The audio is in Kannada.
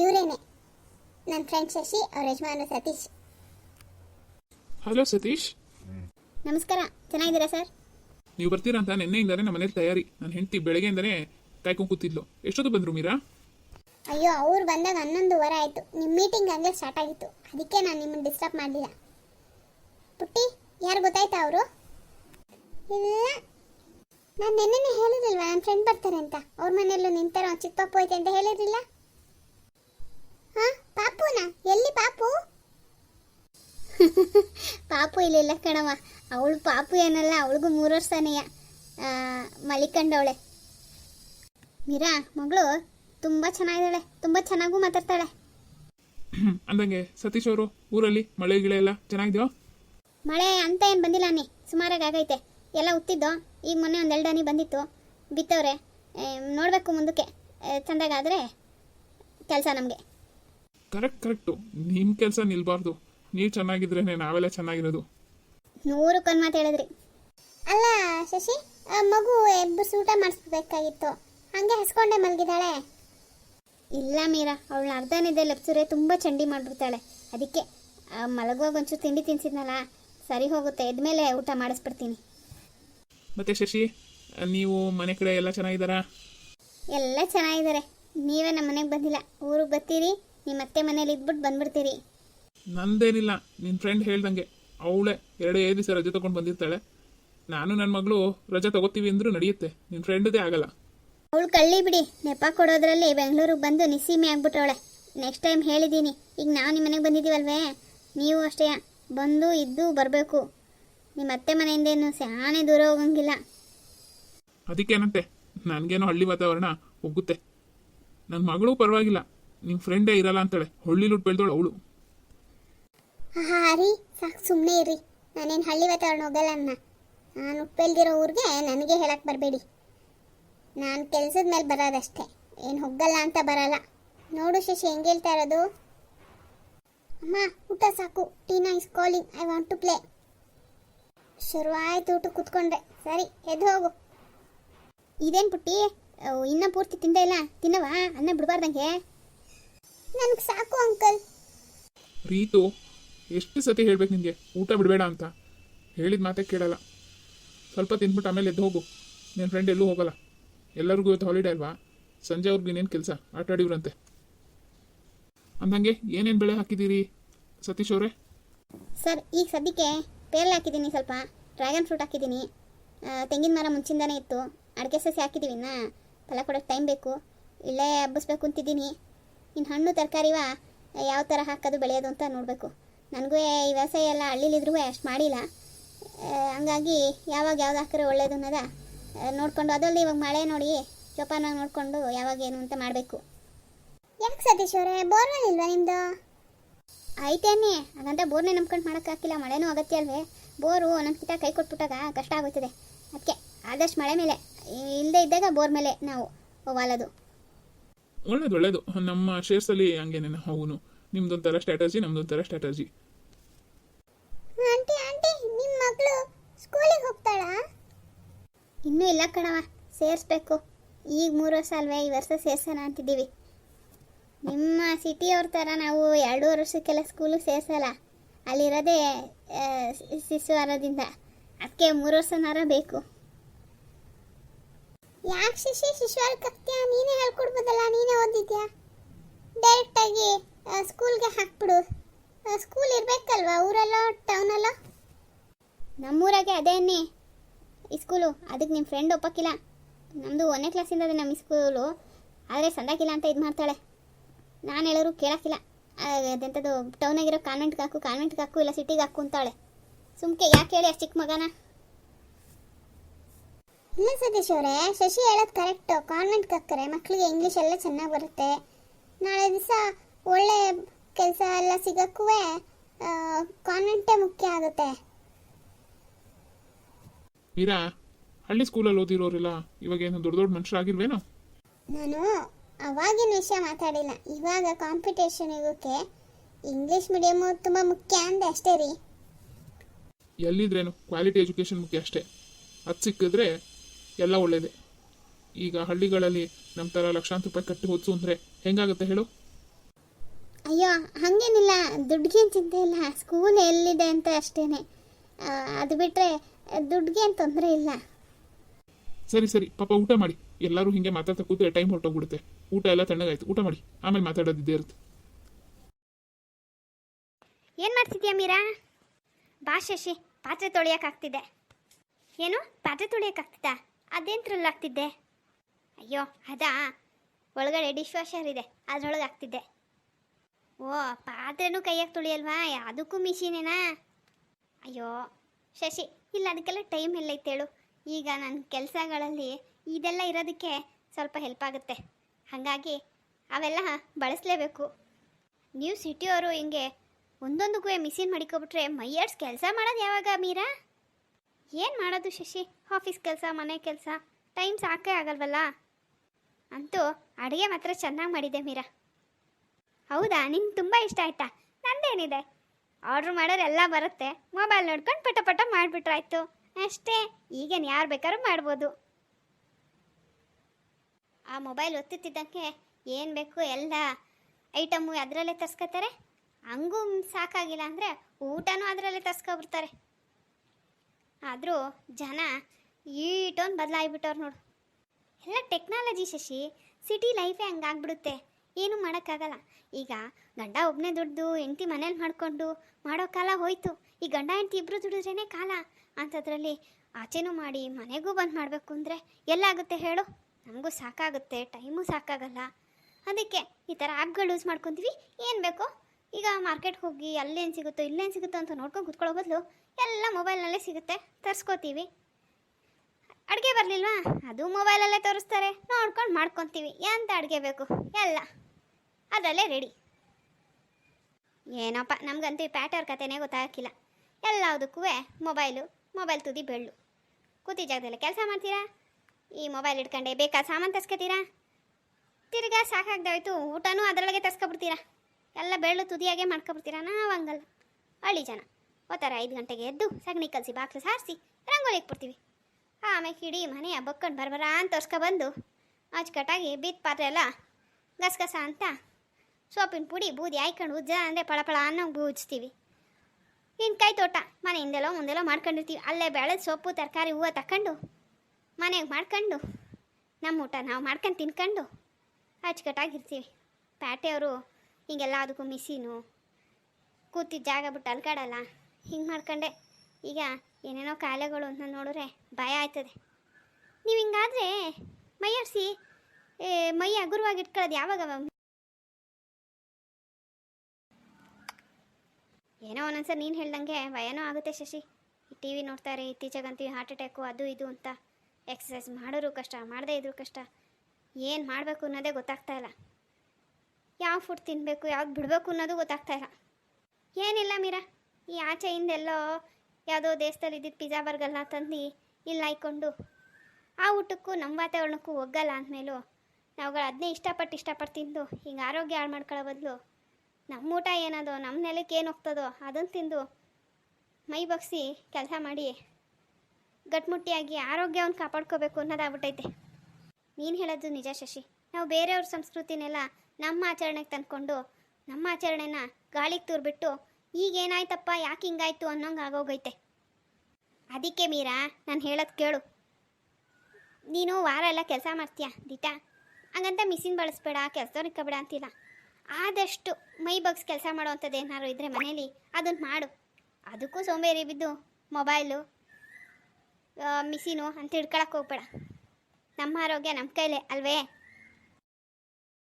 ಇವರೇನೆ. ನನ್ನ ಫ್ರೆಂಡ್ ಶಶಿ ಅವ್ರ ಯಜಮಾನ ಸತೀಶ್. ಹಲೋ ಸತೀಶ್. ನಮಸ್ಕಾರ. ಚೆನ್ನಾಗಿದ್ದೀರಾ ಸರ್? ನೀವು ಬರ್ತೀರಾ ಅಂತ ನಿನ್ನೆಯಿಂದಾನೆ ನಮ್ಮ ಮನೇಲಿ ತಯಾರಿ. ನನ್ನ ಹೆಂಡತಿ ಬೆಳಗ್ಗೆಯಿಂದಾನೆ ಕಾಯ್ಕೊಂಡು ಕೂತಿದ್ಲು. ಎಷ್ಟೊತ್ತು ಬಂದ್ರು ಮೀರಾ? ಅಯ್ಯೋ ಅವ್ರು ಬಂದಾಗ ಹನ್ನೊಂದುವರೆ ಆಯಿತು. ನಿಮ್ಮ ಮೀಟಿಂಗ್ ಹಂಗೆ ಸ್ಟಾರ್ಟ್ ಆಗಿತ್ತು. ಅದಕ್ಕೆ ನಾನು ನಿಮ್ಮನ್ನು ಡಿಸ್ಟರ್ಬ್ ಮಾಡಲಿಲ್ಲ. ಪುಟ್ಟಿ ಯಾರು ಗೊತ್ತಾಯ್ತಾ ಅವರು? ಇಲ್ಲ. ನಾನು ನಿನ್ನೆ ಹೇಳಿದಿಲ್ವಾ ನನ್ನ ಫ್ರೆಂಡ್ ಬರ್ತಾರೆ ಅಂತ. ಅವ್ರ ಮನೆಯಲ್ಲೂ ನಿಂತಾರ ಚಿಕ್ಕಪ್ಪ ಚಿಕ್ಕ ಪಾಪು ಐತೆ ಅಂತ ಹೇಳಿರಲಿಲ್ಲ? ಪಾಪುನಾ? ಎಲ್ಲಿ ಪಾಪು? ಪಾಪು ಇಲ್ಲಿಲ್ಲ ಕಣವ ಅವಳು ಪಾಪು ಏನಲ್ಲ ಅವಳಿಗೂ ಮೂರು ವರ್ಷನೆಯ ಮಲಿಕಂಡವಳೆ. ಮೀರಾ ಮಗಳು ತುಂಬ ಚೆನ್ನಾಗಿದ್ದಾಳೆ ತುಂಬ ಚೆನ್ನಾಗೂ ಮಾತಾಡ್ತಾಳೆ. ಅಂದಂಗೆ ಸತೀಶ್ ಅವರು ಊರಲ್ಲಿ ಮಳೆ ಗಿಳೆ ಎಲ್ಲ ಚೆನ್ನಾಗಿದೆಯೋ? ಮಳೆ ಅಂತ ಏನು ಬಂದಿಲ್ಲ ಅನ್ನಿ. ಸುಮಾರಾಗಿ ಆಗೈತೆ. ಎಲ್ಲ ಉತ್ತಿದ್ದು ಈಗ ಮೊನ್ನೆ ಒಂದು ಎರಡು ಹನಿ ಬಂದಿತ್ತು. ಬಿತ್ತವ್ರೆ ನೋಡಬೇಕು ಮುಂದಕ್ಕೆ. ಚೆಂದಾಗಾದರೆ ಕೆಲಸ ನಮಗೆ. ಕರೆಕ್ಟ್ ಕರೆಕ್ಟು ನಿಮ್ಮ ಕೆಲಸ ನಿಲ್ಬಾರ್ದು. ನೀವು ಚೆನ್ನಾಗಿದ್ರೇನೆ ನಾವೆಲ್ಲ ಚೆನ್ನಾಗಿರೋದು. ನೂರು ಕನ್ ಮಾತು ಹೇಳಿದ್ರಿ. ಅಲ್ಲ ಶಶಿ ಆ ಮಗು ಎಬ್ಬರು ಊಟ ಮಾಡಿಸ್ಬೇಕಾಗಿತ್ತು. ಹಂಗೆ ಹಸ್ಕೊಂಡೆ ಮಲಗಿದಾಳೆ. ಇಲ್ಲ ಮೀರಾ ಅವಳ ಅರ್ಧ ನಿದ್ದೆ ಲಪ್ಸುರೆ ತುಂಬ ಚಂಡಿ ಮಾಡಿಬಿಡ್ತಾಳೆ. ಅದಕ್ಕೆ ಆ, ಮಲಗುವಾಗ ಒಂಚೂರು ತಿಂಡಿ ತಿನ್ಸಿದ್ನಲ್ಲ ಸರಿ ಹೋಗುತ್ತೆ ಎದ್ಮೇಲೆ ಊಟ ಮಾಡಿಸ್ಬಿಡ್ತೀನಿ. ಮತ್ತೆ ಶಶಿ ನೀವು ಮನೆ ಕಡೆ ಎಲ್ಲ ಚೆನ್ನಾಗಿದ್ದಾರಾ? ಎಲ್ಲ ಚೆನ್ನಾಗಿದ್ದಾರೆ. ನೀವೇ ನಮ್ಮ ಮನೆಗೆ ಬಂದಿಲ್ಲ. ಊರಿಗೆ ಬರ್ತೀರಿ? ನಿಮ್ಮ ಅತ್ತೆ ಮನೇಲಿ ಇದ್ಬಿಟ್ಟು ಬಂದ್ಬಿಡ್ತೀರಿ. ನಂದೇನಿಲ್ಲ ನಿನ್ನ ಫ್ರೆಂಡ್ ಹೇಳ್ದಂಗೆ. ಅವಳೆ ಎರಡೇ ದಿವಸ ರಜೆ ತಗೊಂಡು ಬಂದಿರ್ತಾಳೆ. ನಾನು ನನ್ನ ಮಗಳು ರಜೆ ತಗೋತೀವಿ ಅಂದ್ರೂ ನಡೆಯುತ್ತೆ. ನಿನ್ನ ಫ್ರೆಂಡದೇ ಆಗಲ್ಲ. ಅವಳು ಕಳ್ಳಿ ಬಿಡಿ ನೆಪ ಕೊಡೋದ್ರಲ್ಲಿ ಬೆಂಗಳೂರಿಗೆ ಬಂದು ನಿಸೀಮೆ ಆಗ್ಬಿಟ್ರವಳೆ ನೆಕ್ಸ್ಟ್ ಟೈಮ್ ಹೇಳಿದ್ದೀನಿ ಈಗ ನಾವು ನಿಮ್ಮ ಮನೆಗೆ ಬಂದಿದ್ದೀವಲ್ವೇ ನೀವು ಅಷ್ಟೇ ಬಂದು ಇದ್ದು ಬರಬೇಕು. ನಿಮ್ಮ ಅತ್ತೆ ಮನೆಯಿಂದೇನು ಸ್ಯಾನೆ ದೂರ ಹೋಗಂಗಿಲ್ಲ. ಅದಕ್ಕೇನಂತೆ ನನಗೇನೋ ಹಳ್ಳಿ ವಾತಾವರಣ ಹೋಗುತ್ತೆ ನನ್ನ ಮಗಳು ಪರವಾಗಿಲ್ಲ. ನಿಮ್ಮ ಫ್ರೆಂಡೇ ಇರಲ್ಲ ಅಂತಾಳೆ. ಹಳ್ಳಿಲುಟ್ಟು ಬೆಳ್ದೋಳು ಅವಳು. ಹಾ ರೀ, ಸಾಕು ಸುಮ್ಮನೆ ಇರ್ರಿ. ನಾನೇನು ಹಳ್ಳಿ ವಾತಾವರಣ ಹೋಗಲ್ಲ ಅನ್ನ ನಾನು ಉಪ್ಪೆಲ್ದಿರೋ ಊರಿಗೆ ನನಗೆ ಹೇಳಕ್ಕೆ ಬರಬೇಡಿ. ನಾನು ಕೆಲಸದ ಮೇಲೆ ಬರೋದಷ್ಟೇ. ಏನು ಹೋಗಲ್ಲ ಅಂತ ಬರಲ್ಲ. ನೋಡು ಶಶಿ, ಹೆಂಗೆ ಹೇಳ್ತಾ ಇರೋದು? ಅಮ್ಮ, ಊಟ ಸಾಕು. Tina is calling I want to play ಶುರುವಾಯ್ತು ಊಟ ಕೂತ್ಕೊಂಡ್ರೆ. ಸರಿ, ಎದ್ದು ಹೋಗು. ಇದೇನು ಪುಟ್ಟಿ? ಇನ್ನ ಪೂರ್ತಿ ತಿಂದೇ ಇಲ್ಲ. ತಿನ್ನವಾ? ಅನ್ನ ಬಿಡಬಾರ್ದಂಗೆ? ನನಗೆ ಸಾಕು ಅಂಕಲ್. ರೀತು ಎಷ್ಟು ಸತಿ ಹೇಳ್ಬೇಕು ನಿಮಗೆ ಊಟ ಬಿಡಬೇಡ ಅಂತ. ಹೇಳಿದ ಮಾತೇ ಕೇಳಲ್ಲ. ಸ್ವಲ್ಪ ತಿಂದ್ಬಿಟ್ಟು ಆಮೇಲೆ ಎದ್ದು ಹೋಗು. ನಿನ್ನ ಫ್ರೆಂಡ್ ಎಲ್ಲೂ ಹೋಗಲ್ಲ. ಎಲ್ಲರಿಗೂ ಇವತ್ತು ಹಾಲಿಡೇ ಅಲ್ವಾ? ಸಂಜೆ ಅವ್ರಿಗೆ ಇನ್ನೇನು ಕೆಲಸ? ಆಟ ಆಡಿವ್ರಂತೆ. ಅಂದಂಗೆ ಏನೇನು ಬೆಳೆ ಹಾಕಿದ್ದೀರಿ ಸತೀಶ್ ಅವರೇ? ಸರ್ ಈಗ ಸದ್ಯಕ್ಕೆ ಪೇರಲೆ ಹಾಕಿದ್ದೀನಿ ಸ್ವಲ್ಪ. ಡ್ರ್ಯಾಗನ್ ಫ್ರೂಟ್ ಹಾಕಿದ್ದೀನಿ. ತೆಂಗಿನ ಮರ ಮುಂಚಿಂದಾನೇ ಇತ್ತು. ಅಡಿಕೆ ಸಸಿ ಹಾಕಿದ್ದೀವಿ ಇನ್ನ. ಫಲ ಕೊಡೋಕ್ಕೆ ಟೈಮ್ ಬೇಕು. ಇಲ್ಲೇ ಹಬ್ಬಿಸ್ಬೇಕು ಅಂತಿದ್ದೀನಿ. ಇನ್ನು ಹಣ್ಣು ತರಕಾರಿವ ಯಾವ ಥರ ಹಾಕೋದು ಬೆಳೆಯೋದು ಅಂತ ನೋಡಬೇಕು. ನನಗೂ ಈ ವ್ಯವಸಾಯ ಎಲ್ಲ ಹಳ್ಳಿಲಿದ್ರೂ ಅಷ್ಟು ಮಾಡಿಲ್ಲ. ಹಂಗಾಗಿ ಯಾವಾಗ ಯಾವ್ದು ಹಾಕಿದ್ರೆ ಒಳ್ಳೇದು ಅನ್ನೋದ ನೋಡಿಕೊಂಡು ಅದರಲ್ಲಿ ಇವಾಗ ಮಳೆ ನೋಡಿ ಜೋಪಾನವಾಗಿ ನೋಡಿಕೊಂಡು ಯಾವಾಗ ಏನು ಅಂತ ಮಾಡಬೇಕು. ಯಾಕೆ ಸತೀಶ್ ಅವರೇ? ಬೋರ್ವೆಲ್ ಇಲ್ವಾ ನಿಮ್ಮದು ಐತೇನೆ ಹಾಗಂತ ಬೋರ್ನೇ ನಂಬ್ಕೊಂಡು ಮಾಡೋಕ್ಕಾಗಿಲ್ಲ ಮಳೆನೂ ಅಗತ್ಯ ಅಲ್ವೇ? ಬೋರು ಒಂದೊಂದ್ಕಿತ ಕೈ ಕೊಟ್ಬಿಟ್ಟಾಗ ಕಷ್ಟ ಆಗುತ್ತದೆ ಅದಕ್ಕೆ ಆದಷ್ಟು ಮಳೆ ಮೇಲೆ ಇಲ್ಲದೆ ಇದ್ದಾಗ ಬೋರ್ ಮೇಲೆ ನಾವು ವಾಲೋದು ಒಳ್ಳೇದು ಒಳ್ಳೇದು ನಮ್ಮ ಶೇರ್ಸಲ್ಲಿ ಹಂಗೇನೆ ಅವನು ನಿಮ್ದೊಂಥರ ಸ್ಟ್ರಾಟಜಿ ನಮ್ದೊಂಥರ ಸ್ಟ್ರಾಟಜಿ ಆಂಟಿ ಆಂಟಿ ನಿಮ್ಮ ಮಗಳು ಸ್ಕೂಲಿಗೆ ಹೋಗ್ತಾಳಾ? ಇನ್ನೂ ಇಲ್ಲ ಕಣವ ಸೇರಿಸ್ಬೇಕು. ಈಗ ಮೂರು ವರ್ಷ ಅಲ್ವೇ, ಈ ವರ್ಷ ಸೇರ್ಸೋಣ ಅಂತಿದ್ದೀವಿ. ನಿಮ್ಮ ಸಿಟಿಯವ್ರ ಥರ ನಾವು ಎರಡೂವರೆ ವರ್ಷಕ್ಕೆಲ್ಲ ಸ್ಕೂಲಿಗೆ ಸೇರಿಸಲ್ಲ. ಅಲ್ಲಿರೋದೇ ಶಿಶು ಶಿಶುವಾರದಿಂದ ಅದಕ್ಕೆ ಮೂರು ವರ್ಷನಾರ ಬೇಕು. ಯಾಕೆ ಶಿಶಿ ಶಿಶುವಾರಕ್ಕೆ ಹಾಕ್ತೀಯ ನೀನೇ ಹೇಳ್ಕೊಡ್ಬೋದಲ್ಲ ನೀನೇ ಓದಿದ್ಯಾ? ಡೈರೆಕ್ಟಾಗಿ ಸ್ಕೂಲ್ಗೆ ಹಾಕ್ಬಿಡು. ಸ್ಕೂಲ್ ಇರಬೇಕಲ್ವಾ? ಊರಲ್ಲ ಟೌನಲ್ಲ ನಮ್ಮೂರಾಗೆ ಅದೇ ಈ ಸ್ಕೂಲು ಅದಕ್ಕೆ ನಿಮ್ಮ ಫ್ರೆಂಡ್ ಒಪ್ಪಕ್ಕಿಲ್ಲ. ನಮ್ಮದು ಒಂದನೇ ಕ್ಲಾಸಿಂದ ಅದೇ ನಮ್ಮ ಸ್ಕೂಲು ಆದರೆ ಸಂದಾಕಿಲ್ಲ ಅಂತ ಇದು ಮಾಡ್ತಾಳೆ. ನಾನು ಹೇಳೋರು ಕೇಳೋಕ್ಕಿಲ್ಲ. ಅದೆಂಥದ್ದು ಟೌನಾಗಿರೋ ಕಾನ್ವೆಂಟ್ಗೆ ಹಾಕು ಕಾನ್ವೆಂಟ್ಗೆ ಹಾಕು ಇಲ್ಲ ಸಿಟಿಗೆ ಹಾಕು ಅಂತಾಳೆ. ಸುಮ್ಕೆ ಯಾಕೆ ಹೇಳಿ ಅಷ್ಟು ಚಿಕ್ಕ ಮಗನ? ಇಲ್ಲ ಸತೀಶ್ ಅವರೇ ಶಶಿ ಹೇಳೋದು ಕರೆಕ್ಟು ಕಾನ್ವೆಂಟ್ಗೆ ಹಾಕ್ತಾರೆ. ಮಕ್ಕಳಿಗೆ ಇಂಗ್ಲೀಷ್ ಎಲ್ಲ ಚೆನ್ನಾಗಿ ಬರುತ್ತೆ. ನಾಳೆ ದಿವಸ ಒಳ್ಳೆ ಕೆಲಸ ಎಲ್ಲ ಸಿಗೋಕ್ಕೂ ಕಾನ್ವೆಂಟೇ ಮುಖ್ಯ ಆಗುತ್ತೆ. ಮೀರಾ ಹಳ್ಳಿ ಸ್ಕೂಲಲ್ಲಿ ಓದಿರೋರಿಲ್ಲ ಇವಾಗ ಏನು ದೊಡ್ಡ ದೊಡ್ಡ ಮನುಷ್ಯರಾಗಿಲ್ವೇನೋ? ನಾನು ಅವಾಗಿನ ವಿಷಯ ಮಾತಾಡಿಲ್ಲ. ಇವಾಗ ಕಾಂಪಿಟೇಷನ್ ಇದಕ್ಕೆ ಇಂಗ್ಲೀಷ್ ಮೀಡಿಯಮ್ಮು ತುಂಬ ಮುಖ್ಯ ಅಂದೆ ಅಷ್ಟೇ ರೀ. ಎಲ್ಲಿದ್ರೇನು? ಕ್ವಾಲಿಟಿ ಎಜುಕೇಶನ್ ಮುಖ್ಯ ಅಷ್ಟೇ. ಅದು ಸಿಕ್ಕಿದ್ರೆ ಎಲ್ಲ ಒಳ್ಳೆಯದೆ ಈಗ ಹಳ್ಳಿಗಳಲ್ಲಿ ನಮ್ಮ ಥರ ಲಕ್ಷಾಂತರ ರೂಪಾಯಿ ಕಟ್ಟಿ ಹೋದ್ಸು ಅಂದರೆ ಹೆಂಗಾಗುತ್ತೆ ಹೇಳು? ಅಯ್ಯೋ ಹಾಗೇನಿಲ್ಲ. ದುಡ್ಡಿಗೇನು ಚಿಂತೆ ಇಲ್ಲ. ಸ್ಕೂಲ್ ಎಲ್ಲಿದೆ ಅಂತ ಅಷ್ಟೇನೆ. ಅದು ಬಿಟ್ಟರೆ ದುಡ್ಡಿಗೆ ಏನು ತೊಂದರೆ ಇಲ್ಲ. ಸರಿ ಸರಿ. ಪಾಪ ಊಟ ಮಾಡಿ. ಎಲ್ಲರೂ ಹಿಂಗೆ ಮಾತಾಡ್ತಾ ಕೂತ್ರೆ ಟೈಮ್ ಹೊರಟೋಗ್ಬಿಡುತ್ತೆ. ಊಟ ಎಲ್ಲ ತಣ್ಣಗಾಯ್ತು. ಊಟ ಮಾಡಿ. ಆಮೇಲೆ ಮಾತಾಡೋದಿದ್ದೇ ಇರುತ್ತೆ. ಏನು ಮಾಡ್ತಿದ್ಯಾ ಮೀರಾ? ಬಾ ಶಶಿ. ಪಾತ್ರೆ ತೊಳೆಯೋಕ್ಕಾಗ್ತಿದೆ ಏನು? ಪಾತ್ರೆ ತೊಳಿಯೋಕ್ಕಾಗ್ತಿದ್ದ ಅದೇಂತ್ರಲ್ಲಿ ಆಗ್ತಿದ್ದೆ? ಅಯ್ಯೋ, ಅದಾ. ಒಳಗಡೆ ಡಿಶ್ ವಾಷರ್ ಇದೆ, ಅದ್ರೊಳಗೆ ಆಗ್ತಿದ್ದೆ ಓ, ಪಾತ್ರೆನೂ ಕೈಯಾಗಿ ತುಳಿಯಲ್ವಾ? ಅದಕ್ಕೂ ಮಿಷಿನೇನಾ ಅಯ್ಯೋ, ಶಶಿ, ಇಲ್ಲ, ಅದಕ್ಕೆಲ್ಲ ಟೈಮ್ ಎಲ್ಲೈತೇಳು ಈಗ ನನ್ನ ಕೆಲಸಗಳಲ್ಲಿ ಇದೆಲ್ಲ ಇರೋದಕ್ಕೆ ಸ್ವಲ್ಪ ಹೆಲ್ಪ್ ಆಗುತ್ತೆ. ಹಾಗಾಗಿ ಅವೆಲ್ಲ ಬಳಸಲೇಬೇಕು. ನೀವು ಸಿಟಿಯವರು ಹಿಂಗೆ ಒಂದೊಂದಕ್ಕೂ ಮಿಷಿನ್ ಮಡಿಕೊಬಿಟ್ರೆ ಮೈಯರ್ಸ್ ಕೆಲಸ ಮಾಡೋದು ಯಾವಾಗ ಮೀರಾ? ಏನು ಮಾಡೋದು ಶಶಿ? ಆಫೀಸ್ ಕೆಲಸ, ಮನೆ ಕೆಲಸ, ಟೈಮ್ ಸಾಕೇ ಆಗಲ್ವಲ್ಲ? ಅಂತೂ ಅಡುಗೆ ಮಾತ್ರ ಚೆನ್ನಾಗಿ ಮಾಡಿದೆ ಮೀರಾ. ಹೌದಾ? ನಿಂಗೆ ತುಂಬ ಇಷ್ಟ ಆಯ್ತಾ? ನಂದೇನಿದೆ? ಆರ್ಡ್ರ್ ಮಾಡೋರು ಎಲ್ಲ ಬರುತ್ತೆ. ಮೊಬೈಲ್ ನೋಡ್ಕೊಂಡು ಪಟ ಪಟ ಮಾಡಿಬಿಟ್ರಾಯ್ತು. ಅಷ್ಟೇ, ಈಗೇನು ಯಾರು ಬೇಕಾದ್ರೂ ಮಾಡ್ಬೋದು. ಆ ಮೊಬೈಲ್ ಒತ್ತುತ್ತಿದ್ದಂಗೆ ಏನು ಬೇಕು ಎಲ್ಲ ಐಟಮು ಅದರಲ್ಲೇ ತರ್ಸ್ಕೊತಾರೆ. ಹಂಗೂ ಸಾಕಾಗಿಲ್ಲ ಅಂದರೆ ಊಟನೂ ಅದರಲ್ಲೇ ತರ್ಸ್ಕೊಬಿಡ್ತಾರೆ. ಆದರೂ ಜನ ಈಟೊಂದು ಬದಲಾಯ್ಬಿಟ್ಟವ್ರು ನೋಡು. ಎಲ್ಲ ಟೆಕ್ನಾಲಜಿ ಶಶಿ, ಸಿಟಿ ಲೈಫೇ ಹಂಗಾಗ್ಬಿಡುತ್ತೆ. ಏನು ಮಾಡೋಕ್ಕಾಗಲ್ಲ. ಈಗ ಗಂಡ ಒಬ್ಬನೇ ದುಡ್ದು ಹೆಂಡ್ತಿ ಮನೇಲಿ ಮಾಡಿಕೊಂಡು ಮಾಡೋ ಕಾಲ ಹೋಯ್ತು. ಈ ಗಂಡ ಹೆಂಡ್ತಿ ಇಬ್ಬರು ದುಡಿದ್ರೇ ಕಾಲ. ಅಂಥದ್ರಲ್ಲಿ ಆಚೆನೂ ಮಾಡಿ ಮನೆಗೂ ಬಂದು ಮಾಡಬೇಕು ಅಂದರೆ ಎಲ್ಲಾಗುತ್ತೆ ಹೇಳು? ನಮಗೂ ಸಾಕಾಗುತ್ತೆ, ಟೈಮು ಸಾಕಾಗಲ್ಲ. ಅದಕ್ಕೆ ಈ ಥರ ಆ್ಯಪ್ಗಳು ಯೂಸ್ ಮಾಡ್ಕೊತೀವಿ. ಏನು ಬೇಕೋ? ಈಗ ಮಾರ್ಕೆಟ್ಗೆ ಹೋಗಿ ಅಲ್ಲೇನು ಸಿಗುತ್ತೋ ಇಲ್ಲೇನು ಸಿಗುತ್ತೋ ಅಂತ ನೋಡ್ಕೊಂಡು ಕುತ್ಕೊಳ್ಳೋ ಬದಲು ಎಲ್ಲ ಮೊಬೈಲ್ನಲ್ಲೇ ಸಿಗುತ್ತೆ. ತರಿಸ್ಕೋತೀವಿ. ಅಡುಗೆ ಬರಲಿಲ್ವಾ? ಅದು ಮೊಬೈಲಲ್ಲೇ ತೋರಿಸ್ತಾರೆ. ನೋಡ್ಕೊಂಡು ಮಾಡ್ಕೊತೀವಿ. ಎಂತ ಅಡುಗೆ ಬೇಕು? ಎಲ್ಲ. ಅದರಲ್ಲೇ ರೆಡಿ ಏನಪ್ಪ, ನಮಗಂತೂ ಈ ಪ್ಯಾಟರ್ ಕತೆನೇ ಗೊತ್ತಾಗಿಲ್ಲ ಎಲ್ಲದಕ್ಕೂ ಮೊಬೈಲು ಮೊಬೈಲ್ ತುದಿ ಬೆಳ್ಳು. ಕೂತಿ ಜಾಗದಲ್ಲಿ ಕೆಲಸ ಮಾಡ್ತೀರಾ? ಈ ಮೊಬೈಲ್ ಇಟ್ಕೊಂಡೆ ಬೇಕಾದ ಸಾಮಾನು ತರ್ಸ್ಕೊತೀರಾ? ತಿರ್ಗಾ ಸಾಕಾಗ್ದಾಯ್ತು. ಊಟನೂ ಅದರೊಳಗೆ ತರ್ಸ್ಕೊಬಿಡ್ತೀರಾ? ಎಲ್ಲ ಬೆಳ್ಳು ತುದಿಯಾಗೆ ಮಾಡ್ಕೊಬಿಡ್ತೀರಾ? ನಾವು ಹಂಗಲ್ಲ. ಹಳ್ಳಿ ಜನ. ಓದ್ತಾರೆ ಐದು ಗಂಟೆಗೆ ಎದ್ದು ಸಗಣಿ ಕಲಸಿ ಬಾಕ್ಲು ಸಾರಿಸಿ ರಂಗೋಲಿ ಇಟ್ಬಿಡ್ತೀವಿ ಆಮೇಲೆ ಇಡೀ ಮನೆಯ ಬಕ್ಕೊಂಡು ಬರ್ಬರ ಅಂತ ಬಂದು ಅಚ್ಚುಕಟ್ಟಾಗಿ ಬಿತ್ ಪಾತ್ರೆ ಎಲ್ಲ ಗಸಗಸ ಅಂತ ಸೋಪಿನ ಪುಡಿ, ಬೂದಿ ಹಾಯ್ಕೊಂಡು ಉಜ್ಜ ಅಂದರೆ ಪಳಪಳ ಅನ್ನೋ ಬೂಜ್ತೀವಿ ಇನ್ನು ಕೈ ತೋಟ. ಮನೆ ಹಿಂದೆಲ್ಲೋ ಮುಂದೆಲ್ಲೋ ಮಾಡ್ಕೊಂಡಿರ್ತೀವಿ. ಅಲ್ಲೇ ಬೆಳೆದ ಸೊಪ್ಪು, ತರಕಾರಿ, ಹೂವು ತಕೊಂಡು ಮನೆಗೆ ಮಾಡ್ಕೊಂಡು ನಮ್ಮ ಊಟ ನಾವು ಮಾಡ್ಕೊಂಡು ತಿನ್ಕೊಂಡು ಅಚ್ಚುಕಟ್ಟಾಗಿರ್ತೀವಿ ಪ್ಯಾಟೆಯವರು ಹಿಂಗೆಲ್ಲ ಅದಕ್ಕೂ ಮಿಸಿನು ಕೂತಿದ್ದ ಜಾಗ ಬಿಟ್ಟು ಅಲ್ಕಾಡಲ್ಲ ಹಿಂಗೆ ಮಾಡ್ಕೊಂಡೆ. ಈಗ ಏನೇನೋ ಕಾಯಿಲೆಗಳು ಅಂತ ನೋಡಿದ್ರೆ ಭಯ ಆಯ್ತದೆ. ನೀವು ಹಿಂಗಾದ್ರೆ ಏ, ಮೈ ಹಗುರವಾಗಿ ಇಟ್ಕೊಳ್ಳೋದು ಯಾವಾಗ? ಏನೋ ಒಂದೊಂದ್ಸರಿ ನೀನು ಹೇಳ್ದಂಗೆ ಭಯನೂ ಆಗುತ್ತೆ ಶಶಿ. ಟಿ ವಿ ನೋಡ್ತಾರೆ ಇತ್ತೀಚೆಗಂತೀವಿ ಹಾರ್ಟ್ ಅಟ್ಯಾಕು ಅದು ಇದು ಅಂತ. ಎಕ್ಸಸೈಸ್ ಮಾಡೋರು ಕಷ್ಟ, ಮಾಡದೇ ಇದ್ರು ಕಷ್ಟ. ಏನು ಮಾಡಬೇಕು ಅನ್ನೋದೇ ಗೊತ್ತಾಗ್ತಾ ಇಲ್ಲ. ಯಾವ ಫುಡ್ ತಿನ್ನಬೇಕು ಯಾವ್ದು ಬಿಡಬೇಕು ಅನ್ನೋದು ಗೊತ್ತಾಗ್ತಾ ಇಲ್ಲ. ಏನಿಲ್ಲ ಮೀರಾ, ಈ ಆಚೆಯಿಂದೆಲ್ಲೋ ಯಾವುದೋ ದೇಶದಲ್ಲಿ ಇದ್ದಿದ್ದು ಪಿಜ್ಜಾ ಬರ್ಗಲ್ಲ ತಂದು ಇಲ್ಲಿ ಹಾಯ್ಕೊಂಡು ಆ ಊಟಕ್ಕೂ ನಮ್ಮ ವಾತಾವರಣಕ್ಕೂ ಒಗ್ಗಲ್ಲ ಅಂದಮೇಲೂ, ನಾವುಗಳು ಅದನ್ನೇ ಇಷ್ಟಪಟ್ಟು ಇಷ್ಟಪಟ್ಟು ತಿಂದು, ಹಿಂಗೆ ಆರೋಗ್ಯ ಹಾಳು ಮಾಡ್ಕೊಳ್ಳೋ ಬದಲು ನಮ್ಮ ಊಟ ಏನದೋ ನಮ್ಮ ನೆಲಕ್ಕೆ ಏನು ಹೋಗ್ತದೋ ಅದನ್ನು ತಿಂದು, ಮೈ ಬಗ್ಸಿ ಕೆಲಸ ಮಾಡಿ, ಗಟ್ಮುಟ್ಟಿಯಾಗಿ ಆರೋಗ್ಯವನ್ನು ಕಾಪಾಡ್ಕೋಬೇಕು ಅನ್ನೋದಾಗ್ಬಿಟ್ಟೈತೆ ನೀನು ಹೇಳೋದು ನಿಜ ಶಶಿ. ನಾವು ಬೇರೆಯವ್ರ ಸಂಸ್ಕೃತಿನೆಲ್ಲ ನಮ್ಮ ಆಚರಣೆಗೆ ತಂದ್ಕೊಂಡು ನಮ್ಮ ಆಚರಣೆನ ಗಾಳಿಗೆ ತೂರ್ಬಿಟ್ಟು ಈಗೇನಾಯ್ತಪ್ಪ, ಯಾಕೆ ಹಿಂಗಾಯ್ತು ಅನ್ನೋಂಗೆ ಆಗೋಗೈತೆ. ಅದಕ್ಕೆ ಮೀರಾ, ನಾನು ಹೇಳೋದು ಕೇಳು. ನೀನು ವಾರ ಎಲ್ಲ ಕೆಲಸ ಮಾಡ್ತೀಯ ದಿಟ? ಹಂಗಂತ ಮಿಷಿನ್ ಬಳಸ್ಬೇಡ ಕೆಲಸದವ್ರಿಗೆ ಕಬೇಡ ಅಂತಿಲ್ಲ. ಆದಷ್ಟು ಮೈ ಬಗ್ಸ್ ಕೆಲಸ ಮಾಡೋವಂಥದ್ದು ಏನಾದ್ರು ಇದ್ದರೆ ಮನೇಲಿ ಅದನ್ನು ಮಾಡು. ಅದಕ್ಕೂ ಸೋಂಬೇರಿ ಬಿದ್ದು ಮೊಬೈಲು ಮಿಷಿನು ಅಂತ ಹಿಡ್ಕೊಳಕ್ಕೆ ಹೋಗ್ಬೇಡ. ನಮ್ಮ ಆರೋಗ್ಯ ನಮ್ಮ ಕೈಲೇ ಅಲ್ವೇ?